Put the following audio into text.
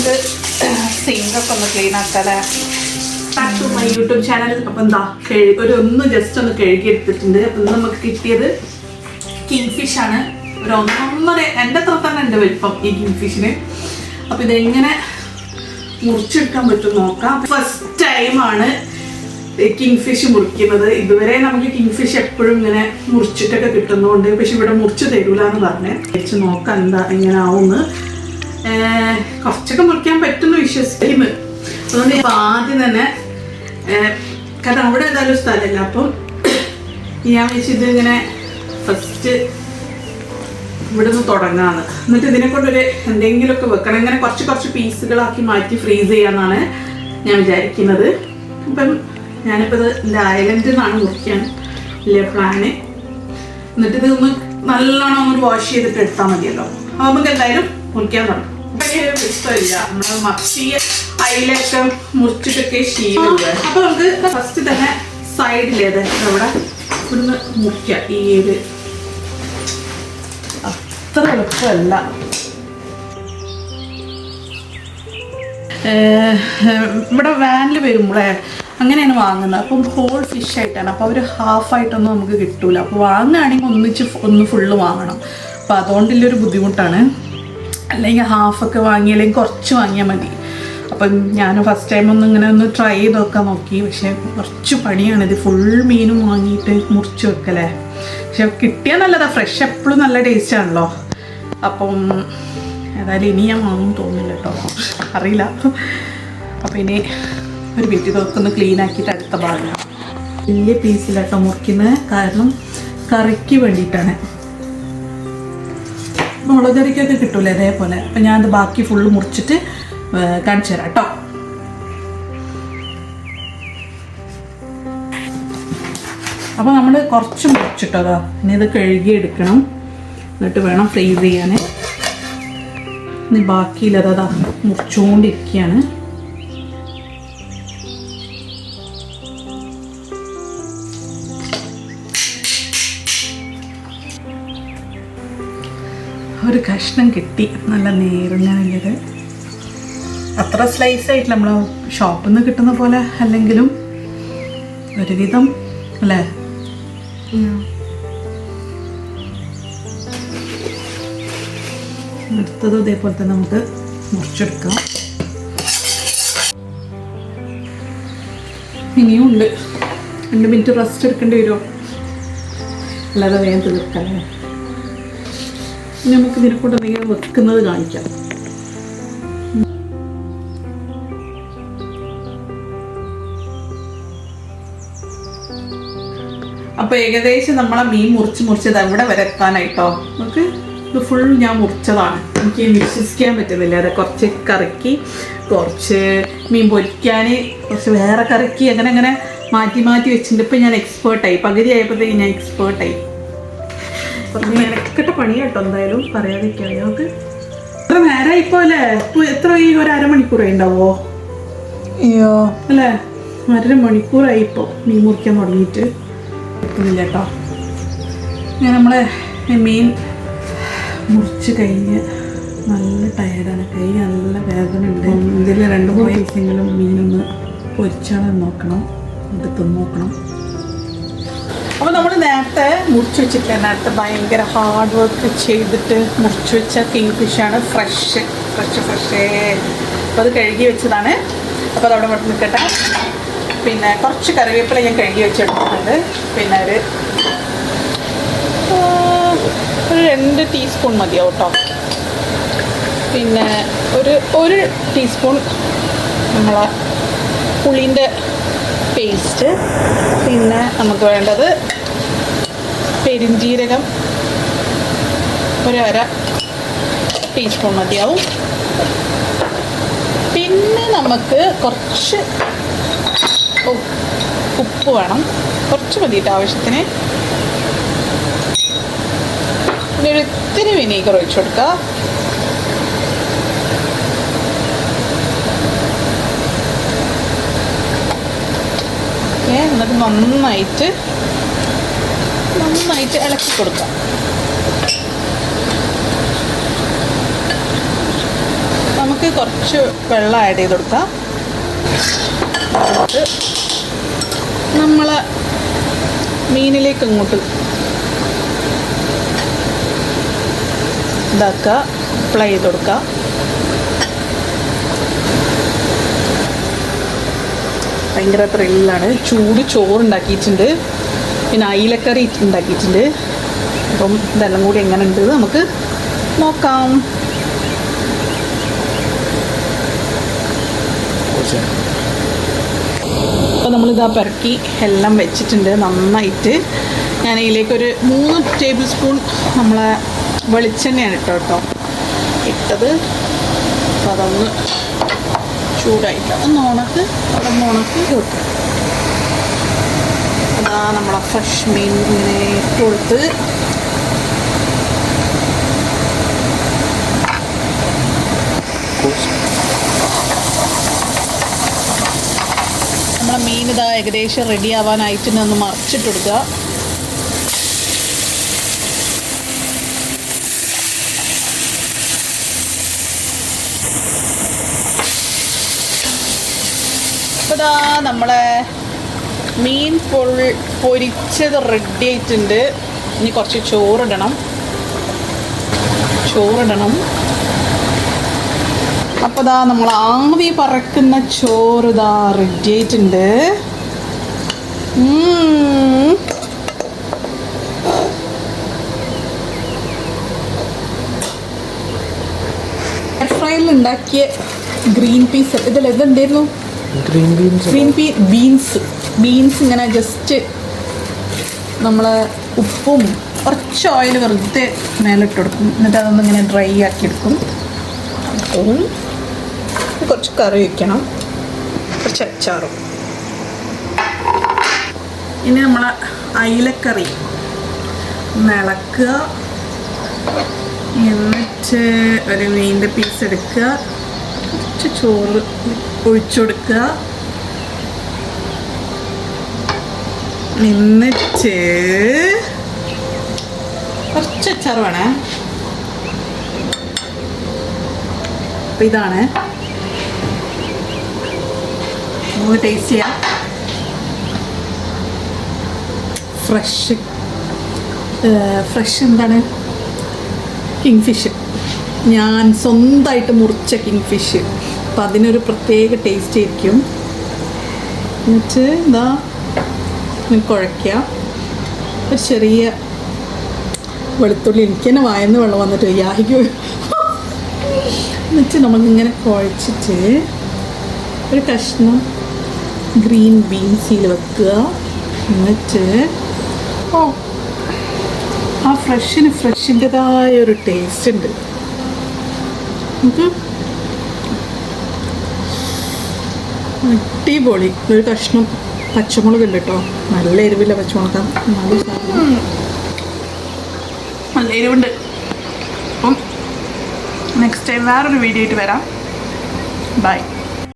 നമുക്ക് സിങ്കൊക്കെ ഒന്ന് ക്ലീൻ ആക്കാല്ലേ? ബാക്ക് മൈ യൂട്യൂബ് ചാനൽ അപ്പം എന്താ കഴുകി ഒരു ഒന്ന് ജസ്റ്റ് ഒന്ന് കഴുകി എടുത്തിട്ടുണ്ട് അപ്പം നമുക്ക് കിട്ടിയത് കിങ് ഫിഷ് ആണ്. ഒരു ഒന്നൊന്നര എന്റെ അത്ര തന്നെ ഉണ്ട് വലിപ്പം ഈ കിങ് അപ്പൊ ഇതെങ്ങനെ മുറിച്ചെടുക്കാൻ പറ്റും നോക്കാം. ഫസ്റ്റ് ടൈമാണ് കിങ്ഫിഷ് മുറിക്കുന്നത്. ഇതുവരെ നമുക്ക് കിങ്ഫിഷ് എപ്പോഴും ഇങ്ങനെ മുറിച്ചിട്ടൊക്കെ കിട്ടുന്നതുകൊണ്ട് പക്ഷെ ഇവിടെ മുറിച്ച് തരൂലെന്ന് പറഞ്ഞേ. വെച്ച് നോക്കാം എന്താ എങ്ങനെ ആവുമെന്ന് കുറച്ചൊക്കെ മുറിക്കാൻ പറ്റുമെന്ന് വിശ്വസിക്കുന്നു. അതുകൊണ്ട് ഇപ്പം ആദ്യം തന്നെ കാരണം അവിടെ ഏതായാലും സ്ഥലമില്ല. അപ്പം ഞാൻ വെച്ചിത് ഇങ്ങനെ ഫസ്റ്റ് ഇവിടെ നിന്ന് തുടങ്ങാന്ന്. എന്നിട്ട് ഇതിനെ കൊണ്ടൊരു എന്തെങ്കിലുമൊക്കെ വെക്കണം. ഇങ്ങനെ കുറച്ച് കുറച്ച് പീസുകളാക്കി മാറ്റി ഫ്രീസ് ചെയ്യാന്നാണ് ഞാൻ വിചാരിക്കുന്നത്. അപ്പം ഞാനിപ്പോൾ ഇത് ഐലൻഡിൽ നിന്നാണ് മുറിക്കാൻ വലിയ പ്ലാന് എന്നിട്ട് ഇത് ഒന്ന് നല്ലോണം ഒന്ന് വാഷ് ചെയ്തിട്ട് എടുത്താൽ മതിയല്ലോ. അപ്പം നമുക്ക് എന്തായാലും മുറിക്കാൻ തുടങ്ങും എനിക്ക് ഇഷ്ടമില്ല. നമ്മൾ അയിലൊക്കെ മുറിച്ചിട്ടൊക്കെ ശീലം അപ്പോൾ നമുക്ക് ഫസ്റ്റ് തന്നെ സൈഡിലേത് നമ്മുടെ ഇവിടുന്ന് മുറിക്കാം. ഈ ഒരു അത്ര എളുപ്പമല്ല. ഇവിടെ വാനിൽ വരുമ്പോഴേ അങ്ങനെയാണ് വാങ്ങുന്നത്. അപ്പം ഹോൾ ഫിഷ് ആയിട്ടാണ്. അപ്പോൾ അവർ ഹാഫ് ആയിട്ടൊന്നും നമുക്ക് കിട്ടൂല. അപ്പോൾ വാങ്ങുകയാണെങ്കിൽ ഒന്നിച്ച് ഒന്ന് ഫുള്ള് വാങ്ങണം. അപ്പോൾ അതുകൊണ്ടുള്ളൊരു ബുദ്ധിമുട്ടാണ്. അല്ലെങ്കിൽ ഹാഫൊക്കെ വാങ്ങി അല്ലെങ്കിൽ കുറച്ച് വാങ്ങിയാൽ മതി. അപ്പം ഞാൻ ഫസ്റ്റ് ടൈം ഒന്ന് ഇങ്ങനെ ഒന്ന് ട്രൈ ചെയ്ത് നോക്കാൻ നോക്കി. പക്ഷേ കുറച്ച് പണിയാണിത് ഫുൾ മീനും വാങ്ങിയിട്ട് മുറിച്ച് വെക്കലേ. പക്ഷെ കിട്ടിയാൽ നല്ലതാണ് ഫ്രഷ് എപ്പോഴും നല്ല ടേസ്റ്റ് ആണല്ലോ. അപ്പം ഏതായാലും ഇനി ഞാൻ വാങ്ങും തോന്നില്ല കേട്ടോ. അറിയില്ല. അപ്പം ഇനി ഒരു വീട്ടിൽ നോക്കൊന്ന് ക്ലീൻ ആക്കിയിട്ട് അടുത്ത ഭാഗം. വലിയ പീസിലാട്ടോ മുറിക്കുന്നത് കാരണം കറിക്ക് വേണ്ടിയിട്ടാണ്. മുളക് കറിക്കൊക്കെ കിട്ടൂലേ അതേപോലെ അപ്പം ഞാനത് ബാക്കി ഫുള്ള് മുറിച്ചിട്ട് കാണിച്ചു തരാം കേട്ടോ അപ്പോൾ നമ്മൾ കുറച്ച് മുറിച്ചിട്ടതാ ഇനി ഇത് കഴുകി എടുക്കണം എന്നിട്ട് വേണം ഫ്രീസ് ചെയ്യാൻ ഇനി ബാക്കിയില്ലതാ മുറിച്ചുകൊണ്ടിരിക്കുകയാണ് ഒരു കഷ്ണം കിട്ടി. നല്ല നേരുങ്ങാനുള്ളത് അത്ര സ്ലൈസ് ആയിട്ട് നമ്മൾ ഷോപ്പിൽ നിന്ന് കിട്ടുന്ന പോലെ അല്ലെങ്കിലും ഒരുവിധം അല്ലേ? അടുത്തത് ഇതേപോലെ തന്നെ നമുക്ക് മുറിച്ചെടുക്കാം. ഇനിയും ഉണ്ട്. രണ്ട് മിനിറ്റ് റെസ്റ്റ് എടുക്കേണ്ടി വരുമോ അല്ലാതെ വേഗം തീർക്കാം. നമുക്ക് ഇതിനെ കൊണ്ട് എന്തെങ്കിലും വെക്കുന്നത് കാണിക്കാം. അപ്പൊ ഏകദേശം നമ്മളെ മീൻ മുറിച്ച് മുറിച്ചത് അവിടെ വരെ എത്താനായിട്ടോ? നമുക്ക് ഇത് ഫുൾ ഞാൻ മുറിച്ചതാണ്. എനിക്ക് വിശ്വസിക്കാൻ പറ്റുന്നില്ല. അത് കുറച്ച് കറക്കി കുറച്ച് മീൻ പൊരിക്കാൻ കുറച്ച് വേറെ കറക്കി അങ്ങനെ അങ്ങനെ മാറ്റി മാറ്റി വെച്ചിട്ടുണ്ട്. ഇപ്പം ഞാൻ എക്സ്പേർട്ടായി പകുതി ആയപ്പോഴത്തേക്ക് ഞാൻ എക്സ്പേർട്ടായി കുറച്ച് മെനക്കെട്ട പണി കേട്ടോ എന്തായാലും പറയാതിരിക്കാം നമുക്ക് എത്ര നേരമായി പോലെ എത്ര ഈ ഒരു അരമണിക്കൂറായി ഉണ്ടാവോ? അയ്യോ. അല്ലേ? അര മണിക്കൂറായി ഇപ്പോൾ മീൻ മുറിക്കാൻ തുടങ്ങിയിട്ട്. എത്തുന്നില്ല കേട്ടോ ഞാൻ നമ്മളെ മീൻ മുറിച്ച് കഴിഞ്ഞ് നല്ല ടയർഡാണ് കൈ നല്ല വേദന ഉണ്ട്. ഇതിൽ രണ്ട് മൂന്ന് ദിവസങ്ങളും മീനൊന്ന് പൊരിച്ചാണ് നോക്കണം. എടുത്ത് നോക്കണം. അപ്പോൾ നമ്മൾ നേരത്തെ മുറിച്ച് വെച്ചിട്ടില്ല? നേരത്തെ ഭയങ്കര ഹാർഡ് വർക്ക് ചെയ്തിട്ട് മുറിച്ച് വെച്ച കിങ് ഫിഷാണ് ഫ്രഷ് ഫ്രഷ് ഫ്രഷേ അപ്പോൾ അത് കഴുകി വെച്ചതാണ്. അപ്പോൾ അവിടെ വിട്ട് നിൽക്കട്ടെ പിന്നെ കുറച്ച് കറിവേപ്പില ഞാൻ കഴുകി വെച്ചെടുത്തിട്ടുണ്ട് പിന്നെ ഒരു ഒരു രണ്ട് ടീസ്പൂൺ മതിയോ കേട്ടോ പിന്നെ ഒരു ഒരു ടീസ്പൂൺ നമ്മളെ പുളിന്റെ പേസ്റ്റ്. പിന്നെ നമുക്ക് വേണ്ടത് പെരിഞ്ജീരകം ഒരര ടീസ്പൂൺ മതിയാവും. പിന്നെ നമുക്ക് കുറച്ച് ഉപ്പ് വേണം. കുറച്ച് മതിയിട്ട് ആവശ്യത്തിന്. പിന്നെ ഒരു ഇത്തിരി വിനീഗർ ഒഴിച്ചു കൊടുക്കുക. നന്നായിട്ട് നന്നായിട്ട് ഇളക്കി കൊടുക്കാം. നമുക്ക് കുറച്ച് വെള്ളം ആഡ് ചെയ്ത് കൊടുക്കാം. നമ്മൾ മീനിലേക്ക് അങ്ങോട്ട് ഇതാക്കുക അപ്ലൈ ചെയ്ത് കൊടുക്കുക. ഭയങ്കര ത്രില്ലാണ് ചൂട് ചോറ് ഉണ്ടാക്കിയിട്ടുണ്ട് പിന്നെ അയിലക്കറി ഉണ്ടാക്കിയിട്ടുണ്ട്. അപ്പം ഇതെല്ലാം കൂടി എങ്ങനെ ഉണ്ട് നമുക്ക് നോക്കാം. അപ്പോൾ നമ്മളിതാ പെറക്കി എല്ലാം വെച്ചിട്ടുണ്ട് നന്നായിട്ട്. ഞാൻ ഇതിലേക്കൊരു മൂന്ന് ടേബിൾ സ്പൂൺ നമ്മളെ വെളിച്ചെണ്ണയാണ് ഇട്ടോ കേട്ടോ. ഇട്ടത്. അപ്പോൾ അതൊന്ന് ചൂടായിട്ട് ഒന്ന് ഉണക്ക് നിന്ന് ഉണക്കി കൊടുക്കും അതാ നമ്മളെ ഫ്രഷ് മീൻ ഇങ്ങനെ കൊടുത്ത്. നമ്മളെ മീൻ ഇതാ ഏകദേശം റെഡി ആവാനായിട്ട് ഒന്ന് മറിച്ചിട്ട് അപ്പോൾ നമ്മളെ മീൻ പൊൾ പൊരിച്ചത് റെഡി ആയിട്ടുണ്ട്. ഇനി കുറച്ച് ചോറിടണം. ചോറിടണം. അപ്പോൾ ഇതാ നമ്മൾ ആവി പറക്കുന്ന ചോറ് ഇതാ റെഡി ആയിട്ടുണ്ട് ഫ്രൈയിൽ ഉണ്ടാക്കിയ ഗ്രീൻ പീസ് ഇതിൽ ഇതെന്തായിരുന്നു? Green beans green beans beans ഇങ്ങനെ ജസ്റ്റ് നമ്മൾ ഉപ്പും കുറച്ച് ഓയിൽ വെറുതെ മേലിട്ട് കൊടുക്കും എന്നിട്ട് അതൊന്ന് ഇങ്ങനെ ഡ്രൈ ആക്കി എടുക്കും കുറച്ച് കറി വയ്ക്കണം കുറച്ച് അച്ചാറും. ഇനി നമ്മൾ അയിലക്കറി ഇളക്കുക എന്നിട്ട് ഒരു മീനിന്റെ പീസ് എടുക്കുക. കുറച്ച് ചോറ് ഒഴിച്ചു കൊടുക്കുക എന്നിട്ട് കുറച്ച് അച്ചാർ വേണേ. അപ്പം ഇതാണ്. നമുക്ക് ടേസ്റ്റ് ചെയ്യാം. ഫ്രഷ് ഫ്രഷ് എന്താണ്? കിങ് ഫിഷ് ഞാൻ സ്വന്തമായിട്ട് മുറിച്ച കിങ് ഫിഷ് അപ്പം അതിനൊരു പ്രത്യേക ടേസ്റ്റ് ആയിരിക്കും. എന്നിട്ട് എന്താ ഇങ്ങനെ കുഴയ്ക്കുക ഒരു ചെറിയ വെളുത്തുള്ളി എനിക്ക് തന്നെ വായന്ന് വെള്ളം വന്നിട്ട് യാഹിക്ക് എന്നിട്ട് നമുക്കിങ്ങനെ കുഴച്ചിട്ട് ഒരു കഷ്ണം ഗ്രീൻ ബീൻസിൽ വെക്കുക. എന്നിട്ട് ഓ ആ ഫ്രഷിന് ഫ്രഷിന്റെതായ ഒരു ടേസ്റ്റ് ഉണ്ട്. നമുക്ക് അടിപൊളി. ഒരു കഷ്ണം പച്ചമുളക് ഉണ്ട് കേട്ടോ. നല്ല എരിവില്ല പച്ചമുളക്. നല്ല എരിവുണ്ട്. അപ്പം നെക്സ്റ്റ് ടൈം വേറൊരു വീഡിയോ ആയിട്ട് വരാം. ബൈ